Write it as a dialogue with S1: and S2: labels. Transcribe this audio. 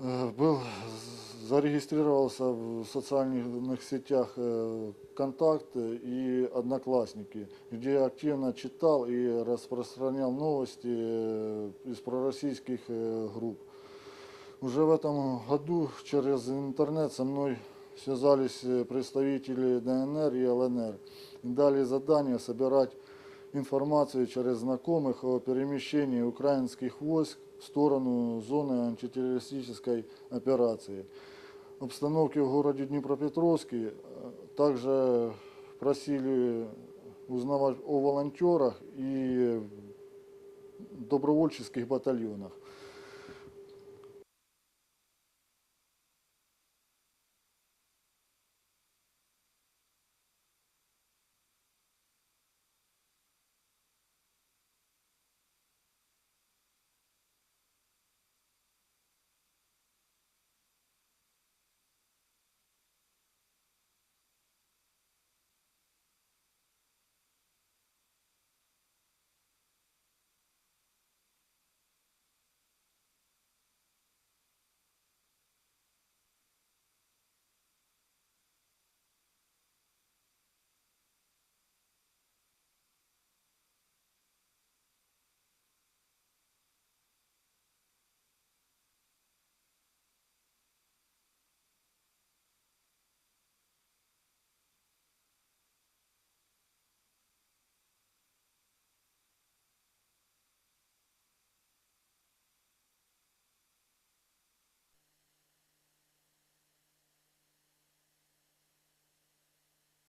S1: Э, Был, зарегистрировался в социальных сетях э, ВКонтакт и Одноклассники, где я активно читал и распространял новости э, из пророссийских э, групп. Уже в этом году через интернет со мной связались э, представители ДНР и ЛНР и дали задание собирать информацию через знакомых о перемещении украинских войск в сторону зоны антитеррористической операции. Обстановки в городе Днепропетровске э, также просили узнавать о волонтерах и добровольческих батальонах.